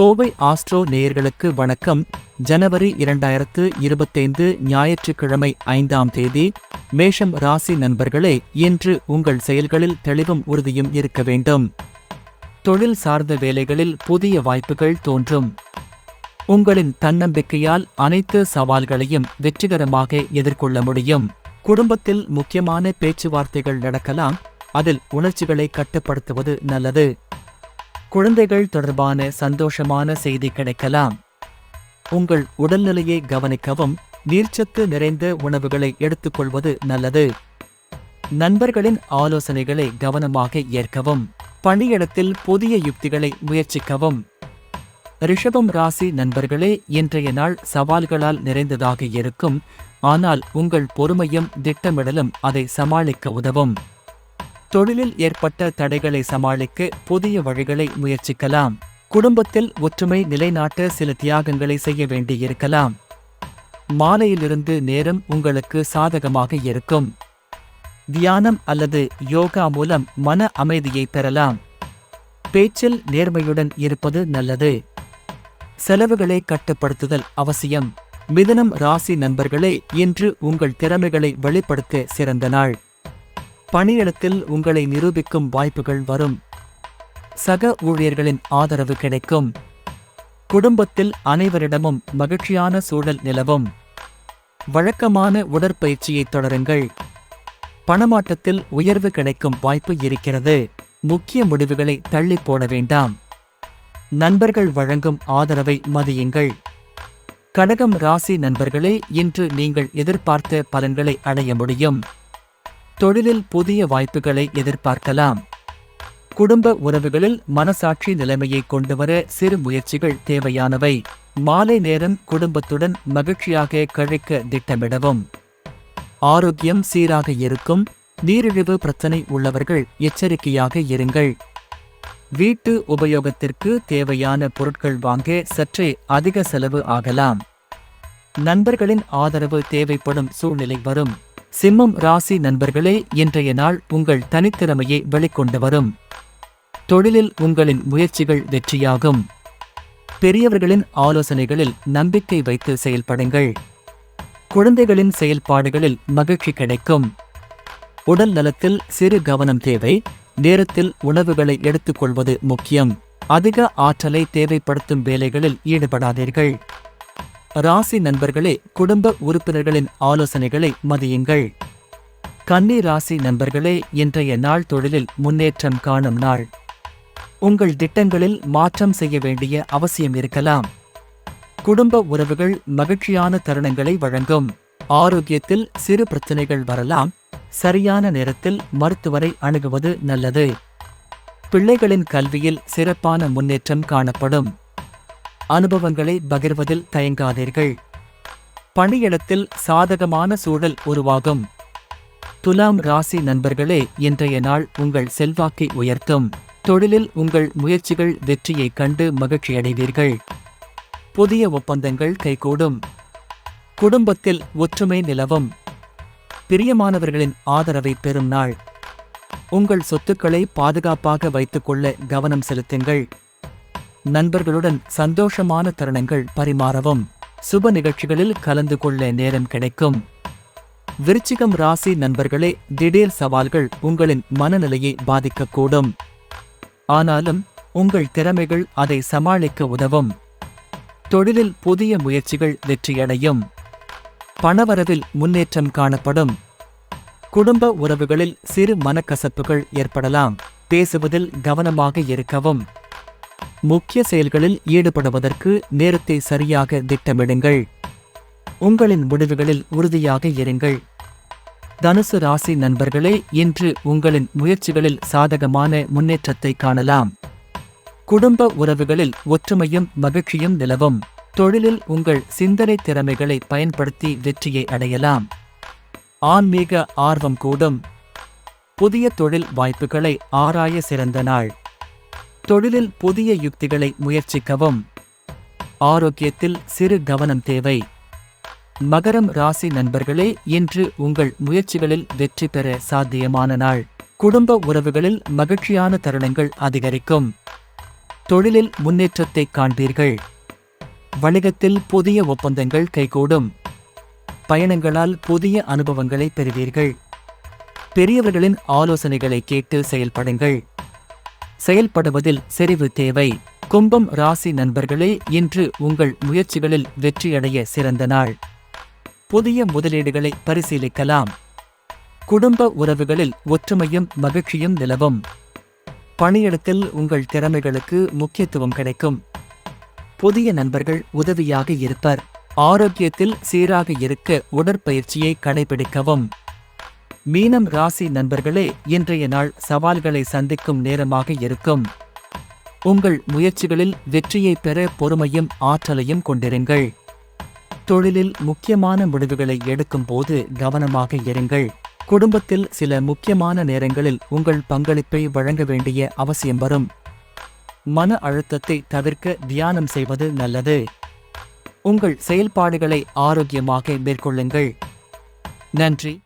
Kovai astro நேயர்களுக்கு வணக்கம். ஜனவரி இரண்டாயிரத்து இருபத்தைந்து ஞாயிற்றுக்கிழமை ஐந்தாம் தேதி மேஷம் ராசி நண்பர்களே இன்று உங்கள் செயல்களில் தெளிவும் உறுதியும் இருக்க வேண்டும். தொழில் சார்ந்த வேலைகளில் புதிய வாய்ப்புகள் தோன்றும். உங்களின் தன்னம்பிக்கையால் அனைத்து சவால்களையும் வெற்றிகரமாக எதிர்கொள்ள முடியும். குடும்பத்தில் முக்கியமான பேச்சுவார்த்தைகள் நடக்கலாம் அதில் உணர்ச்சிகளை கட்டுப்படுத்துவது நல்லது. குழந்தைகள் தொடர்பான சந்தோஷமான செய்தி கிடைக்கலாம். உங்கள் உடல்நிலையை கவனிக்கவும் நீர்ச்சத்து நிறைந்த உணவுகளை எடுத்துக்கொள்வது நல்லது. நண்பர்களின் ஆலோசனைகளை கவனமாக ஏற்கவும் பணியிடத்தில் புதிய யுக்திகளை முயற்சிக்கவும். ரிஷபம் ராசி நண்பர்களே இன்றைய நாள் சவால்களால் நிறைந்ததாக இருக்கும் ஆனால் உங்கள் பொறுமையும் திட்டமிடலும் அதை சமாளிக்க உதவும். தொழிலில் ஏற்பட்ட தடைகளை சமாளிக்க புதிய வழிகளை முயற்சிக்கலாம். குடும்பத்தில் ஒற்றுமை நிலைநாட்ட சில தியாகங்களை செய்ய வேண்டியிருக்கலாம். மாலையிலிருந்து நேரம் உங்களுக்கு சாதகமாக இருக்கும். தியானம் அல்லது யோகா மூலம் மன அமைதியை பெறலாம். பேச்சில் நேர்மையுடன் இருப்பது நல்லது. செலவுகளை கட்டுப்படுத்துதல் அவசியம். மிதனம் ராசி நண்பர்களே இன்று உங்கள் திறமைகளை வெளிப்படுத்த சிறந்த நாள். பணியிடத்தில் உங்களை நிரூபிக்கும் வாய்ப்புகள் வரும். சக ஊழியர்களின் ஆதரவு கிடைக்கும். குடும்பத்தில் அனைவரிடமும் மகிழ்ச்சியான சூழல் நிலவும். வழக்கமான உடற்பயிற்சியை தொடருங்கள். பணமாட்டத்தில் உயர்வு கிடைக்கும் வாய்ப்பு இருக்கிறது. முக்கிய முடிவுகளை தள்ளி போட வேண்டாம். நண்பர்கள் வழங்கும் ஆதரவை மதியுங்கள். கடகம் ராசி நண்பர்களே இன்று நீங்கள் எதிர்பார்த்த பலன்களை அடைய முடியும். தொழிலில் புதிய வாய்ப்புகளை எதிர்பார்க்கலாம். குடும்ப உறவுகளில் மனசாட்சி நிலைமையை கொண்டுவர சிறு முயற்சிகள் தேவையானவை. மாலை நேரம் குடும்பத்துடன் மகிழ்ச்சியாக கழிக்க திட்டமிடவும். ஆரோக்கியம் சீராக இருக்கும். நீரிழிவு பிரச்சனை உள்ளவர்கள் எச்சரிக்கையாக இருங்கள். வீட்டு உபயோகத்திற்கு தேவையான பொருட்கள் வாங்க சற்றே அதிக செலவு ஆகலாம். நண்பர்களின் ஆதரவு தேவைப்படும் சூழ்நிலை வரும். சிம்மம் ராசி நண்பர்களே இன்றைய நாள் உங்கள் தனித்திறமையை வெளிக்கொண்டு வரும். தொழிலில் உங்களின் முயற்சிகள் வெற்றியாகும். பெரியவர்களின் ஆலோசனைகளில் நம்பிக்கை வைத்து செயல்படுங்கள். குழந்தைகளின் செயல்பாடுகளில் மகிழ்ச்சி கிடைக்கும். உடல் நலத்தில் சிறு கவனம் தேவை. நேரத்தில் உணவுகளை எடுத்துக்கொள்வது முக்கியம். அதிக ஆற்றலை தேவைப்படுத்தும் வேலைகளில் ஈடுபடாதீர்கள். ராசி நண்பர்களே குடும்ப உறுப்பினர்களின் ஆலோசனைகளை மதியுங்கள். கன்னி ராசி நண்பர்களே இன்றைய நாள் தொழிலில் முன்னேற்றம் காணும் நாள். உங்கள் திட்டங்களில் மாற்றம் செய்ய வேண்டிய அவசியம் இருக்கலாம். குடும்ப உறவுகள் மகிழ்ச்சியான தருணங்களை வழங்கும். ஆரோக்கியத்தில் சிறு பிரச்சனைகள் வரலாம். சரியான நேரத்தில் மருத்துவரை அணுகுவது நல்லது. பிள்ளைகளின் கல்வியில் சிறப்பான முன்னேற்றம் காணப்படும். அனுபவங்களை பகிர்வதில் தயங்காதீர்கள். பணியிடத்தில் சாதகமான சூழல் உருவாகும். துலாம் ராசி நண்பர்களே இன்றைய நாள் உங்கள் செல்வாக்கை உயர்த்தும். தொழிலில் உங்கள் முயற்சிகள் வெற்றியைக் கண்டு மகிழ்ச்சியடைவீர்கள். புதிய ஒப்பந்தங்கள் கைகூடும். குடும்பத்தில் ஒற்றுமை நிலவும். பிரியமானவர்களின் ஆதரவை பெறும் நாள். உங்கள் சொத்துக்களை பாதுகாப்பாக வைத்துக்கொள்ள கவனம் செலுத்துங்கள். நண்பர்களுடன் சந்தோஷமான தருணங்கள் பரிமாறவும். சுப நிகழ்ச்சிகளில் கலந்து கொள்ள நேரம் கிடைக்கும். விருச்சிகம் ராசி நண்பர்களே திடீர் சவால்கள் உங்களின் மனநிலையை பாதிக்கக்கூடும். ஆனாலும் உங்கள் திறமைகள் அதை சமாளிக்க உதவும். தொழிலில் புதிய முயற்சிகள் வெற்றியடையும். பணவரவில் முன்னேற்றம் காணப்படும். குடும்ப உறவுகளில் சிறு மனக்கசப்புகள் ஏற்படலாம். பேசுவதில் கவனமாக இருக்கவும். முக்கிய செயல்களில் ஈடுபடுவதற்கு நேரத்தை சரியாக திட்டமிடுங்கள். உங்களின் முடிவுகளில் உறுதியாக இருங்கள். தனுசு ராசி நண்பர்களே இன்று உங்களின் முயற்சிகளில் சாதகமான முன்னேற்றத்தை காணலாம். குடும்ப உறவுகளில் ஒற்றுமையும் மகிழ்ச்சியும் நிலவும். தொழிலில் உங்கள் சிந்தனை திறமைகளை பயன்படுத்தி வெற்றியை அடையலாம். ஆன்மீக ஆர்வம் கூடும். புதிய தொழில் வாய்ப்புகளை ஆராய சிறந்த நாள். தொழிலில் புதிய யுக்திகளை முயற்சிக்கவும். ஆரோக்கியத்தில் சிறு கவனம் தேவை. மகரம் ராசி நண்பர்களே இன்று உங்கள் முயற்சிகளில் வெற்றி பெற சாத்தியமான நாள். குடும்ப உறவுகளில் மகிழ்ச்சியான தருணங்கள் அதிகரிக்கும். தொழிலில் முன்னேற்றத்தை காண்பீர்கள். வணிகத்தில் புதிய ஒப்பந்தங்கள் கைகூடும். பயணங்களால் புதிய அனுபவங்களை பெறுவீர்கள். பெரியவர்களின் ஆலோசனைகளை கேட்டு செயல்படுங்கள். செயல்படுவதில் செறிவு தேவை. கும்பம் ராசி நண்பர்களே இன்று உங்கள் முயற்சிகளில் வெற்றியடைய சிறந்த நாள். புதிய முதலீடுகளை பரிசீலிக்கலாம். குடும்ப உறவுகளில் ஒற்றுமையும் மகிழ்ச்சியும் நிலவும். பணியிடத்தில் உங்கள் திறமைகளுக்கு முக்கியத்துவம் கிடைக்கும். புதிய நண்பர்கள் உதவியாக இருப்பர். ஆரோக்கியத்தில் சீராக இருக்க உடற்பயிற்சியை கடைபிடிக்கவும். மீனம் ராசி நண்பர்களே இன்றைய நாள் சவால்களை சந்திக்கும் நேரமாக இருக்கும். உங்கள் முயற்சிகளில் வெற்றியை பெற பொறுமையும் ஆற்றலையும் கொண்டிருங்கள். தொழிலில் முக்கியமான முடிவுகளை எடுக்கும் போது கவனமாக இருங்கள். குடும்பத்தில் சில முக்கியமான நேரங்களில் உங்கள் பங்களிப்பை வழங்க வேண்டிய அவசியம் வரும். மன அழுத்தத்தை தவிர்க்க தியானம் செய்வது நல்லது. உங்கள் செயல்பாடுகளை ஆரோக்கியமாக மேற்கொள்ளுங்கள். நன்றி.